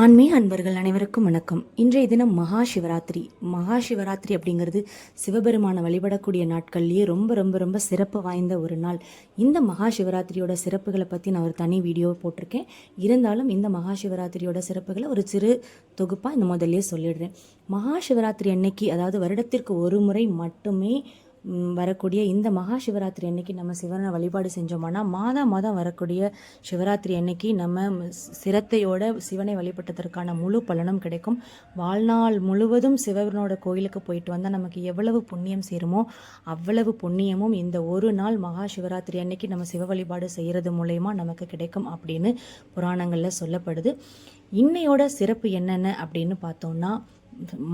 ஆன்மீக அன்பர்கள் அனைவருக்கும் வணக்கம். இன்றைய தினம் மகா சிவராத்திரி. மகா சிவராத்திரி அப்படிங்கிறது சிவபெருமானை வழிபடக்கூடிய நாட்கள்லேயே ரொம்ப ரொம்ப ரொம்ப சிறப்பு வாய்ந்த ஒரு நாள். இந்த மகா சிவராத்திரியோட சிறப்புகளை பற்றி நான் ஒரு தனி வீடியோ போட்டிருக்கேன். இருந்தாலும் இந்த மகா சிவராத்திரியோட சிறப்புகளை ஒரு சிறு தொகுப்பாக இந்த முதல்லயே சொல்லிடுறேன். மகா சிவராத்திரி அன்னைக்கு அதாவது வருடத்திற்கு ஒரு முறை மட்டுமே வரக்கூடிய இந்த மகா சிவராத்திரி அன்னைக்கு நம்ம சிவனை வழிபாடு செஞ்சோம்னா மாதா மாதம் வரக்கூடிய சிவராத்திரி அன்னைக்கு நம்ம சிரத்தையோட சிவனை வழிபட்டதற்கான முழு பலனும் கிடைக்கும். வாழ்நாள் முழுவதும் சிவனோட கோயிலுக்கு போயிட்டு வந்தால் நமக்கு எவ்வளவு புண்ணியம் சேருமோ அவ்வளவு புண்ணியமும் இந்த ஒரு நாள் மகா சிவராத்திரி அன்னைக்கு நம்ம சிவ வழிபாடு செய்கிறது மூலயமா நமக்கு கிடைக்கும் அப்படின்னு புராணங்களில் சொல்லப்படுது. இன்னையோட சிறப்பு என்னென்ன அப்படின்னு பார்த்தோம்னா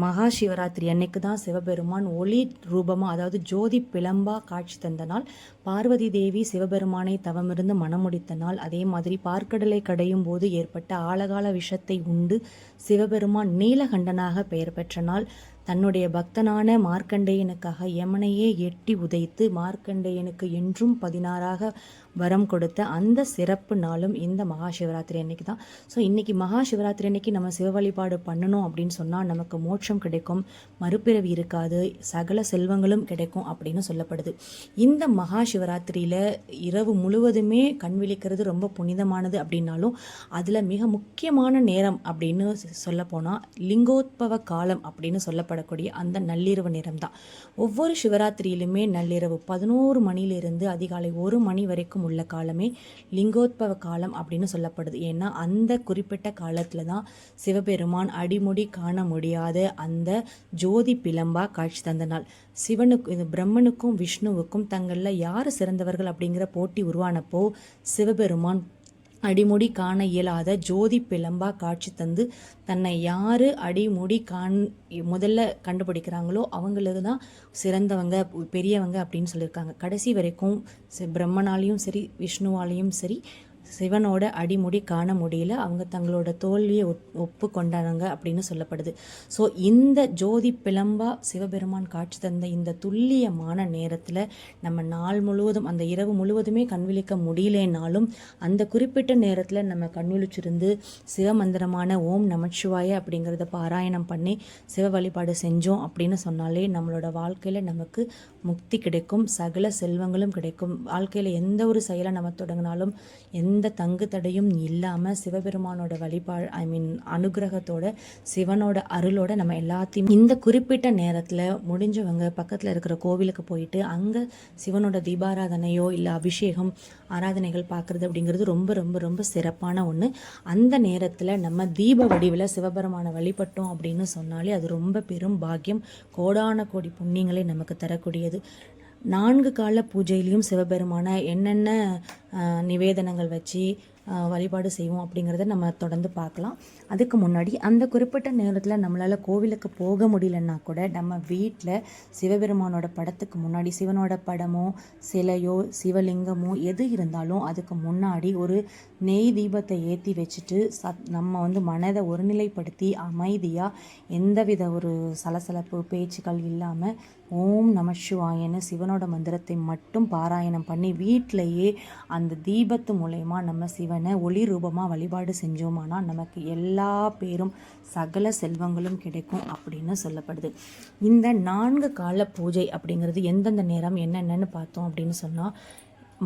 மகா சிவராத்திரி அன்னைக்கு தான் சிவபெருமான் ஒளி ரூபமாக அதாவது ஜோதி பிளம்பா காட்சி தந்த நாள். பார்வதி தேவி சிவபெருமானை தவமிருந்து மணமுடித்த நாள். அதே மாதிரி பார்க்கடலை கடையும் போது ஏற்பட்ட ஆழகால விஷத்தை உண்டு சிவபெருமான் நீலகண்டனாக பெயர் பெற்ற நாள். தன்னுடைய பக்தனான மார்க்கண்டேயனுக்காக யமனையே எட்டி உதைத்து மார்க்கண்டேயனுக்கு என்றும் பதினாறாக வரம் கொடுத்த அந்த சிறப்பு நாளும் இந்த மகா சிவராத்திரி அன்னைக்கு தான் ஸோ இன்றைக்கி மகா சிவராத்திரி அன்னைக்கு நம்ம சிவ வழிபாடு பண்ணணும் அப்படின்னு சொன்னால் நமக்கு மோட்சம் கிடைக்கும் மறுபிறவி இருக்காது சகல செல்வங்களும் கிடைக்கும் அப்படின்னு சொல்லப்படுது. இந்த மகா சிவராத்திரியில் இரவு முழுவதுமே கண் விழிக்கிறது ரொம்ப புனிதமானது அப்படின்னாலும் அதில் மிக முக்கியமான நேரம் அப்படின்னு சொல்லப்போனால் லிங்கோத்பவ காலம் அப்படின்னு சொல்லப்படுது காணப்படக்கூடிய அந்த நள்ளிரவு நேரம் தான் ஒவ்வொரு சிவராத்திரியிலுமே நள்ளிரவு பதினோரு மணியிலிருந்து அதிகாலை ஒரு மணி வரைக்கும் உள்ள காலமே லிங்கோத்பவ காலம் அப்படின்னு சொல்லப்படுது. ஏன்னா அந்த குறிப்பிட்ட காலத்தில் தான் சிவபெருமான் அடிமுடி காண முடியாத அந்த ஜோதி பிளம்பா காட்சி தந்த நாள். சிவனுக்கு இது பிரம்மனுக்கும் விஷ்ணுவுக்கும் தங்களில் யார் சிறந்தவர்கள் அப்படிங்கிற போட்டி உருவானப்போ சிவபெருமான் அடிமுடி காண இயலாத ஜோதி பிளம்பா காட்சி தந்து தன்னை யாரு அடிமுடி காண் முதல்ல கண்டுபிடிக்கிறாங்களோ அவங்களுக்கு தான் சிறந்தவங்க பெரியவங்க அப்படின்னு சொல்லியிருக்காங்க. கடைசி வரைக்கும் பிரம்மனாலையும் சரி விஷ்ணுவாலையும் சரி சிவனோட அடிமுடி காண முடியல. அவங்க தங்களோட தோல்வியை ஒப்- ஒப்பு கொண்டாங்க அப்படின்னு சொல்லப்படுது. ஸோ இந்த ஜோதி பிளம்பா சிவபெருமான் காட்சி தந்த இந்த துல்லியமான நேரத்தில் நம்ம நாள் முழுவதும் அந்த இரவு முழுவதுமே கண் விழிக்க முடியலனாலும் அந்த குறிப்பிட்ட நேரத்தில் நம்ம கண் விழிச்சிருந்து சிவமந்திரமான ஓம் நமச்சிவாய அப்படிங்கிறத பாராயணம் பண்ணி சிவ வழிபாடு செஞ்சோம் அப்படின்னு சொன்னாலே நம்மளோட வாழ்க்கையில் நமக்கு முக்தி கிடைக்கும் சகல செல்வங்களும் கிடைக்கும். வாழ்க்கையில் எந்த ஒரு செயலை நம்ம தொடங்கினாலும் எந்த தங்கு தடையும் இல்லாமல் சிவபெருமானோட வழிபாடு ஐ மீன் அனுகிரகத்தோட சிவனோட அருளோட நம்ம எல்லாத்தையும் இந்த குறிப்பிட்ட நேரத்தில் முடிஞ்சவங்க பக்கத்தில் இருக்கிற கோவிலுக்கு போயிட்டு அங்கே சிவனோட தீபாராதனையோ இல்லை அபிஷேகம் ஆராதனைகள் பார்க்குறது அப்படிங்கிறது ரொம்ப ரொம்ப ரொம்ப சிறப்பான ஒன்று அந்த நேரத்தில் நம்ம தீப வடிவில் சிவபெருமானை வழிபட்டோம் அப்படின்னு சொன்னாலே அது ரொம்ப பெரும் பாக்கியம். கோடான கோடி புண்ணியங்களை நமக்கு தரக்கூடியது. நான்கு கால பூஜையிலையும் சிவபெருமானை என்னென்ன நிவேதனங்கள் வச்சு வழிபாடு செய்வோம் அப்படிங்கிறத நம்ம தொடர்ந்து பார்க்கலாம். அதுக்கு முன்னாடி அந்த குறிப்பிட்ட நேரத்தில் நம்மளால் கோவிலுக்கு போக முடியலன்னா கூட நம்ம வீட்டில் சிவபெருமானோட படத்துக்கு முன்னாடி சிவனோட படமோ சிலையோ சிவலிங்கமோ எது இருந்தாலும் அதுக்கு முன்னாடி ஒரு நெய் தீபத்தை ஏற்றி வச்சுட்டு சத் நம்ம வந்து மனதை ஒருநிலைப்படுத்தி அமைதியாக எந்தவித ஒரு சலசலப்பு பேச்சுக்கள் இல்லாமல் ஓம் நமசிவாயன்னு சிவனோட மந்திரத்தை மட்டும் பாராயணம் பண்ணி வீட்டிலையே அந்த தீபத்து மூலயமா நம்ம சிவ இறைவனை ஒளி ரூபமாக வழிபாடு செஞ்சோமானா நமக்கு எல்லா பேரும் சகல செல்வங்களும் கிடைக்கும் அப்படின்னு சொல்லப்படுது. இந்த நான்கு கால பூஜை அப்படிங்கிறது எந்தெந்த நேரம் என்னென்னன்னு பார்த்தோம் அப்படின்னு சொன்னால்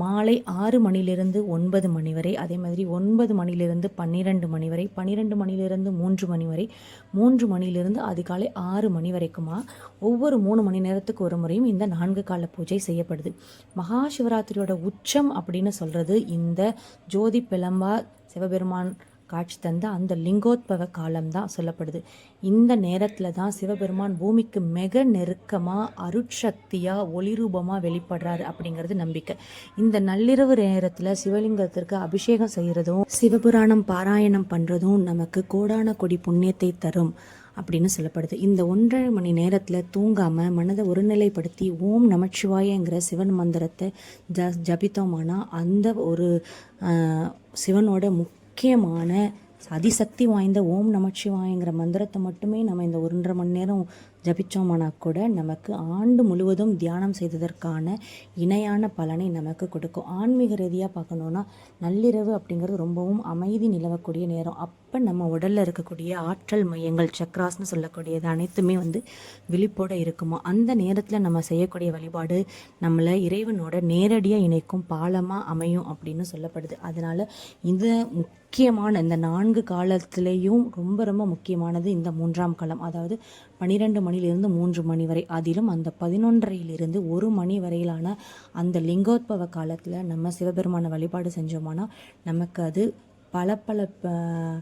மாலை ஆறு மணிலிருந்து ஒன்பது மணி வரை அதே மாதிரி ஒன்பது மணிலிருந்து பன்னிரெண்டு மணி வரை பன்னிரெண்டு மணிலிருந்து மூன்று மணி வரை மூன்று மணிலிருந்து அதிகாலை ஆறு மணி வரைக்குமா? ஒவ்வொரு மூணு மணி நேரத்துக்கு ஒரு முறையும் இந்த நான்கு கால பூஜை செய்யப்படுது. மகா சிவராத்திரியோட உச்சம் அப்படின்னு சொல்கிறது இந்த ஜோதி பிளம்பா சிவபெருமான் காட்சி தந்த அந்த லிங்கோத்பவ காலம் தான் சொல்லப்படுது. இந்த நேரத்தில் தான் சிவபெருமான் பூமிக்கு மிக நெருக்கமாக அருட்சக்தியாக ஒளிரூபமாக வெளிப்படுறாரு அப்படிங்கிறது நம்பிக்கை. இந்த நள்ளிரவு நேரத்தில் சிவலிங்கத்திற்கு அபிஷேகம் செய்கிறதும் சிவபுராணம் பாராயணம் பண்ணுறதும் நமக்கு கோடான கொடி புண்ணியத்தை தரும் அப்படின்னு சொல்லப்படுது. இந்த ஒன்றரை மணி நேரத்தில் தூங்காமல் மனதை ஒருநிலைப்படுத்தி ஓம் நமச்சிவாயங்கிற சிவன் மந்திரத்தை ஜ ஜபித்தோமானா அந்த ஒரு சிவனோட முக் முக்கியமான அதிசக்தி வாய்ந்த ஓம் நமச்சிவாயங்கிற மந்திரத்தை மட்டுமே நம்ம இந்த ஒன்றரை மணி நேரம் ஜபிச்சோமானா கூட நமக்கு ஆண்டு முழுவதும் தியானம் செய்ததற்கான இணையான பலனை நமக்கு கொடுக்கும். ஆன்மீக ரீதியாக பார்க்கணுன்னா நள்ளிரவு அப்படிங்கிறது ரொம்பவும் அமைதி நிலவக்கூடிய நேரம். அப்போ நம்ம உடலில் இருக்கக்கூடிய ஆற்றல் மையங்கள் சக்ராஸ்னு சொல்லக்கூடியது அனைத்துமே வந்து விழிப்போடு இருக்குமோ? அந்த நேரத்தில் நம்ம செய்யக்கூடிய வழிபாடு நம்மளை இறைவனோட நேரடியாக இணைக்கும் பாலமாக அமையும் அப்படின்னு சொல்லப்படுது. அதனால் இந்த முக்கியமான இந்த நான்கு காலத்திலேயும் ரொம்ப ரொம்ப முக்கியமானது இந்த மூன்றாம் காலம். அதாவது பன்னிரெண்டு மணிலிருந்து மூன்று மணி வரை அதிலும் அந்த பதினொன்றையிலிருந்து ஒரு மணி வரையிலான அந்த லிங்கோத்பவ காலத்தில் நம்ம சிவபெருமான வழிபாடு செஞ்சோமானா நமக்கு அது பல பல ப-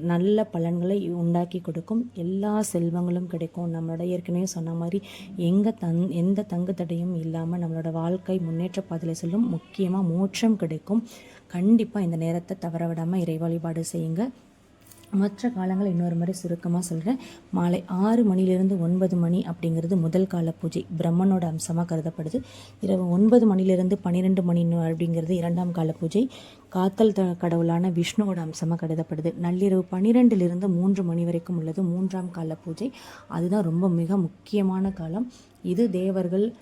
நல்ல பலன்களை உண்டாக்கி கொடுக்கும். எல்லா செல்வங்களும் கிடைக்கும். நம்மளோட ஏற்கனவே சொன்ன மாதிரி எங்கே தங் எந்த தங்கு தடையும் இல்லாமல் நம்மளோட வாழ்க்கை முன்னேற்ற பாதையில் செல்லும். முக்கியமாக மோட்சம் கிடைக்கும். கண்டிப்பாக இந்த நேரத்தை தவற விடாமல் இறை வழிபாடு செய்யுங்க. மற்ற காலங்கள் இன்னொரு முறை சுருக்கமாக சொல்கிறேன் மாலை ஆறு மணிலிருந்து ஒன்பது மணி அப்படிங்கிறது முதல் கால பூஜை. பிரம்மனோட அம்சமாக கருதப்படுது. இரவு ஒன்பது மணிலிருந்து பன்னிரெண்டு மணி அப்படிங்கிறது இரண்டாம் கால பூஜை. காத்தல் த கடவுளான விஷ்ணுவோட அம்சமாக கருதப்படுது. நள்ளிரவு பன்னிரெண்டிலிருந்து மூன்று மணி வரைக்கும் உள்ளது மூன்றாம் கால பூஜை. அதுதான் ரொம்ப மிக முக்கியமான காலம். இது தேவர்கள்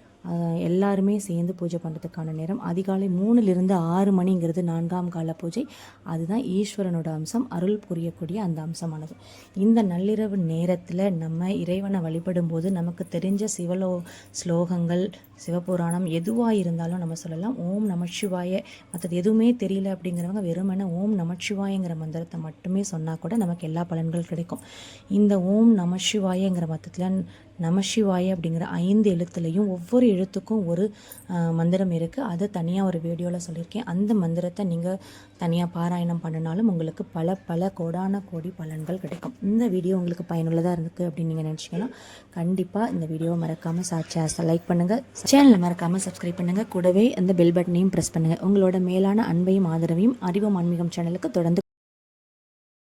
எல்லாருமே சேர்ந்து பூஜை பண்ணுறதுக்கான நேரம். அதிகாலை மூணுலேருந்து ஆறு மணிங்கிறது நான்காம் கால பூஜை. அதுதான் ஈஸ்வரனோட அம்சம். அருள் புரியக்கூடிய அந்த அம்சமானது. இந்த நள்ளிரவு நேரத்தில் நம்ம இறைவனை வழிபடும் போது நமக்கு தெரிஞ்ச சிவலோ ஸ்லோகங்கள் சிவபுராணம் எதுவாக இருந்தாலும் நம்ம சொல்லலாம் ஓம் நமச்சிவாய. மற்றது எதுவுமே தெரியல அப்படிங்கிறவங்க வெறுமனே ஓம் நமச்சிவாயங்கிற மந்திரத்தை மட்டுமே சொன்னால் கூட நமக்கு எல்லா பலன்கள் கிடைக்கும். இந்த ஓம் நமசிவாயங்கிற மொத்தத்தில் நமசிவாய அப்படிங்கிற ஐந்து எழுத்துலையும் ஒவ்வொரு எழுத்துக்கும் ஒரு மந்திரம் இருக்குது அதை தனியாக ஒரு வீடியோவில் சொல்லியிருக்கேன். அந்த மந்திரத்தை நீங்கள் தனியாக பாராயணம் பண்ணினாலும் உங்களுக்கு பல பல கோடான கோடி பலன்கள் கிடைக்கும். இந்த வீடியோ உங்களுக்கு பயனுள்ளதாக இருக்குது அப்படின்னு நீங்கள் நினச்சிங்கன்னா கண்டிப்பாக இந்த வீடியோவை மறக்காமல் சாட்சியாஸை லைக் பண்ணுங்கள் சேனலை மறக்காமல் சப்ஸ்கிரைப் பண்ணுங்கள் கூடவே அந்த பெல் பட்டனையும் ப்ரெஸ் பண்ணுங்கள் உங்களோட மேலான அன்பையும் ஆதரவையும் அறிவும் ஆன்மீகம் சேனலுக்கு தொடர்ந்து